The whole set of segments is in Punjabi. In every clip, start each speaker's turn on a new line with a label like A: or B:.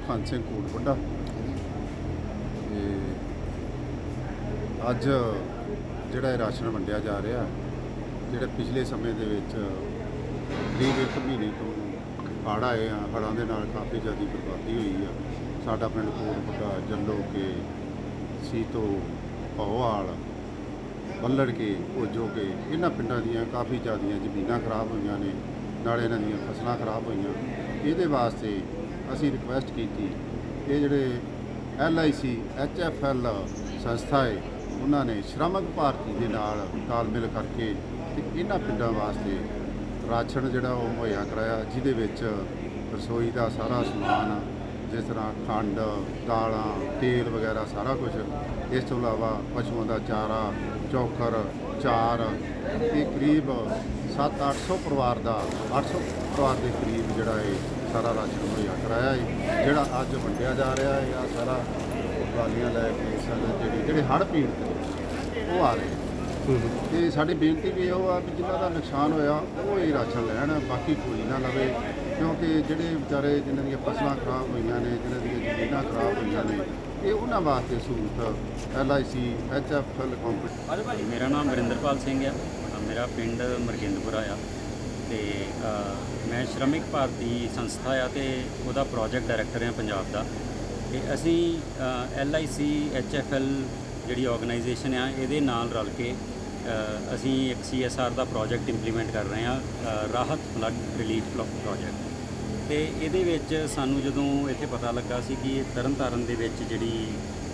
A: ਸਰਪੰਚ ਸਿੰਘ ਕੋਟਪੁੱਡਾ ਤੇ ਅੱਜ ਜਿਹੜਾ ਇਹ ਰਾਸ਼ਨ ਵੰਡਿਆ ਜਾ ਰਿਹਾ, ਜਿਹੜੇ ਪਿਛਲੇ ਸਮੇਂ ਦੇ ਵਿੱਚ ਕਰੀਬ ਇੱਕ ਮਹੀਨੇ ਤੋਂ ਹੜ੍ਹ ਆਏ ਆ, ਹੜ੍ਹਾਂ ਦੇ ਨਾਲ ਕਾਫੀ ਜ਼ਿਆਦਾ ਬਰਬਾਦੀ ਹੋਈ ਆ। ਸਾਡਾ ਪਿੰਡ ਕੋਟਪੁੱਡਾ ਜੱਲੋ ਕੇ, ਸੀਤੋ ਪਹੋਵਾਲ ਬੱਲੜ ਕੇ, ਭੋਜੋ ਕੇ, ਇਹਨਾਂ ਪਿੰਡਾਂ ਦੀਆਂ ਕਾਫੀ ਜ਼ਿਆਦੀਆਂ ਜ਼ਮੀਨਾਂ ਖਰਾਬ ਹੋਈਆਂ ਨੇ, ਨਾਲੇ ਇਹਨਾਂ ਦੀਆਂ ਫਸਲਾਂ ਖਰਾਬ ਹੋਈਆਂ। ਇਹਦੇ ਵਾਸਤੇ ਅਸੀਂ ਰਿਕੁਐਸਟ ਕੀਤੀ। ਇਹ ਜਿਹੜੇ L I C H F L ਸੰਸਥਾ ਹੈ, ਉਹਨਾਂ ਨੇ ਸ਼੍ਰਮਕ ਭਾਰਤੀ ਦੇ ਨਾਲ ਤਾਲਮੇਲ ਕਰਕੇ ਤੇ ਇਹਨਾਂ ਪਿੰਡਾਂ ਵਾਸਤੇ ਰਾਸ਼ਨ ਜਿਹੜਾ ਉਹ ਮੁਹੱਈਆ ਕਰਾਇਆ, ਜਿਹਦੇ ਵਿੱਚ ਰਸੋਈ ਦਾ ਸਾਰਾ ਸਮਾਨ ਜਿਸ ਤਰ੍ਹਾਂ ਖੰਡ ਦਾਲਾਂ ਤੇਲ ਵਗੈਰਾ ਸਾਰਾ ਕੁਝ ਇਸ ਤੋਂ ਇਲਾਵਾ ਪਸ਼ੂਆਂ ਦਾ ਚਾਰਾ ਚੌਖਰ ਚਾਰ ਇਹ ਕਰੀਬ 7-800 ਪਰਿਵਾਰ ਦਾ 800 ਪਰਿਵਾਰ ਦੇ ਕਰੀਬ ਜਿਹੜਾ ਇਹ ਸਾਰਾ ਰਾਸ਼ਨ ਮੁਹੱਈਆ ਕਰਾਇਆ ਹੈ। ਜਿਹੜਾ ਅੱਜ ਵੰਡਿਆ ਜਾ ਰਿਹਾ ਹੈ ਆ ਸਾਰਾ ਵਾਲੀਆਂ ਲੈ ਕੇ ਸਾਰੇ ਜਿਹੜੇ ਜਿਹੜੇ ਹੜ੍ਹ ਪੀੜਤ ਨੇ, ਉਹ ਆ ਰਹੇ। ਤੇ ਸਾਡੀ ਬੇਨਤੀ ਵੀ ਇਹ ਆ ਵੀ ਜਿਨ੍ਹਾਂ ਦਾ ਨੁਕਸਾਨ ਹੋਇਆ ਉਹ ਹੀ ਰਾਸ਼ਨ ਲੈਣ ਬਾਕੀ ਕੋਈ ਨਾ ਲਵੇ। ਕਿਉਂਕਿ ਜਿਹੜੇ ਵਿਚਾਰੇ ਜਿਨ੍ਹਾਂ ਦੀਆਂ ਫਸਲਾਂ ਖਰਾਬ ਹੋਈਆਂ ਨੇ, ਜਿਨ੍ਹਾਂ ਦੀਆਂ ਜ਼ਮੀਨਾਂ ਖਰਾਬ ਹੋਈਆਂ ਨੇ, ਇਹ ਉਹਨਾਂ ਵਾਸਤੇ ਸਹੂਲਤ L I C H F L company
B: ਮੇਰਾ ਨਾਮ ਵਰਿੰਦਰਪਾਲ ਸਿੰਘ ਆ। ਮੇਰਾ ਪਿੰਡ ਮਰਗਿੰਦਪੁਰਾ ਆ। ਤੇ ਮੈਂ ਸ਼੍ਰਮਿਕ ਭਾਰਤੀ ਸੰਸਥਾ ਆ ਤੇ ਉਹਦਾ ਪ੍ਰੋਜੈਕਟ ਡਾਇਰੈਕਟਰ ਆ ਪੰਜਾਬ ਦਾ। ਤੇ ਅਸੀਂ L I C H F L ਜਿਹੜੀ ਆਰਗੇਨਾਈਜੇਸ਼ਨ ਆ, ਇਹਦੇ ਨਾਲ ਰਲ ਕੇ ਅਸੀਂ ਇੱਕ ਸੀ ਐਸ ਆਰ ਦਾ ਪ੍ਰੋਜੈਕਟ ਇੰਪਲੀਮੈਂਟ ਕਰ ਰਹੇ ਹਾਂ ਰਾਹਤ ਫਲੱਡ ਰਿਲੀਫ ਪ੍ਰੋਜੈਕਟ ਤੇ ਇਹਦੇ ਵਿੱਚ ਸਾਨੂੰ ਜਦੋਂ ਇੱਥੇ ਪਤਾ ਲੱਗਾ ਸੀ ਕਿ ਤਰਨਤਾਰਨ ਦੇ ਵਿੱਚ ਜਿਹੜੀ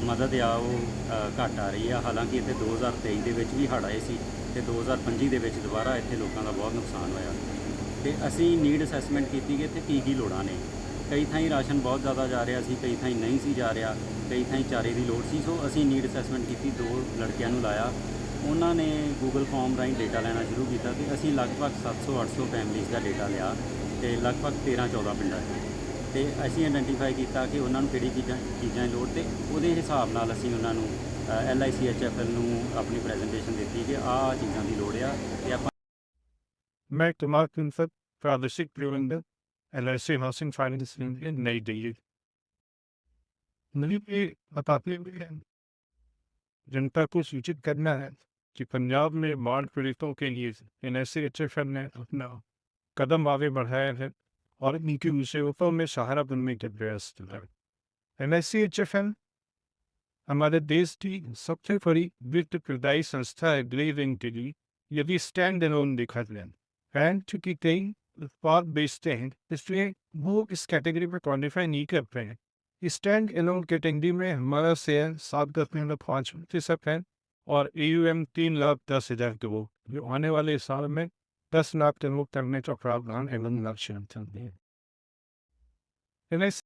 B: ਮਦਦ ਆ ਉਹ ਅ, ਘੱਟ ਆ ਰਹੀ ਆ ਹਾਲਾਂਕਿ ਇੱਥੇ 2023 ਦੇ ਵਿੱਚ ਵੀ ਹੜ੍ਹ ਆਏ ਸੀ ਤੇ 2025 ਦੇ ਵਿੱਚ ਦੁਬਾਰਾ ਇੱਥੇ ਲੋਕਾਂ ਦਾ ਬਹੁਤ ਨੁਕਸਾਨ ਹੋਇਆ। ਤੇ ਅਸੀਂ ਨੀਡ ਅਸੈਸਮੈਂਟ ਕੀਤੀ ਕਿ ਇੱਥੇ ਕੀ ਕੀ ਲੋੜਾਂ ਨੇ। ਕਈ ਥਾਈਂ ਰਾਸ਼ਨ ਬਹੁਤ ਜ਼ਿਆਦਾ ਜਾ ਰਿਹਾ ਸੀ ਕਈ ਥਾਈਂ ਨਹੀਂ ਸੀ ਜਾ ਰਿਹਾ ਕਈ ਥਾਈਂ ਚਾਰੇ ਦੀ ਲੋੜ ਸੀ। ਸੋ ਅਸੀਂ ਨੀਡ ਅਸੈਸਮੈਂਟ ਕੀਤੀ ਦੋ ਲੜਕਿਆਂ ਨੂੰ ਲਾਇਆ। ਉਹਨਾਂ ਨੇ ਗੂਗਲ ਫਾਰਮ ਰਾਹੀਂ ਡੇਟਾ ਲੈਣਾ ਸ਼ੁਰੂ ਕੀਤਾ ਤੇ ਅਸੀਂ ਲਗਭਗ 700-800 ਫੈਮਿਲੀਜ਼ ਦਾ ਡੇਟਾ ਲਿਆ ਤੇ ਲਗਭਗ 13-14 ਪਿੰਡਾਂ 'ਚ ਤੇ ਅਸੀਂ ਆਇਡੈਂਟੀਫਾਈ ਕੀਤਾ ਕਿ ਉਹਨਾਂ ਨੂੰ ਕਿਹੜੀ ਚੀਜ਼ਾਂ ਚੀਜ਼ਾਂ ਦੀ ਲੋੜ ਤੇ ਉਹਦੇ ਹਿਸਾਬ ਨਾਲ ਅਸੀਂ ਉਹਨਾਂ ਨੂੰ L I C H F L ਨੂੰ ਆਪਣੀ ਪ੍ਰੈਜੈਂਟੇਸ਼ਨ ਦਿੱਤੀ ਕਿ ਆਹ ਚੀਜ਼ਾਂ ਦੀ ਲੋੜ ਆ ਤੇ ਆਪਾਂ
C: मैं कुमार कुंफत प्रादेशिक प्रबंधक L I C housing finance limited Nai Delhi मुझे ये बताते हुए हैं जनता को सूचित करना है कि पंजाब में बाढ़ पीड़ितों के लिए एन एस ने अपना कदम आगे बढ़ाया है और इनकी विषयों में सहारा बनने के प्रयास चल रहे हैं एन एस हमारे देश की सबसे बड़ी वित्त प्रदायी संस्था है ग्रेविंग के लिए। यदि स्टैंड एलोन देखा जाए फ़ैन चूँकि कई उत्पाद बेचते हैं, इसलिए वो इस कैटेगरी में क्वालिफाई नहीं कर पाए। स्टैंड एलोन कैटेगरी में हमारा शेयर सात दशमलव पाँच प्रतिशत है। और ए यू एम तीन लाख दस हजार करोड़ जो आने वाले साल में दस लाख करोड़ करने का प्रावधान एवं लक्ष्य है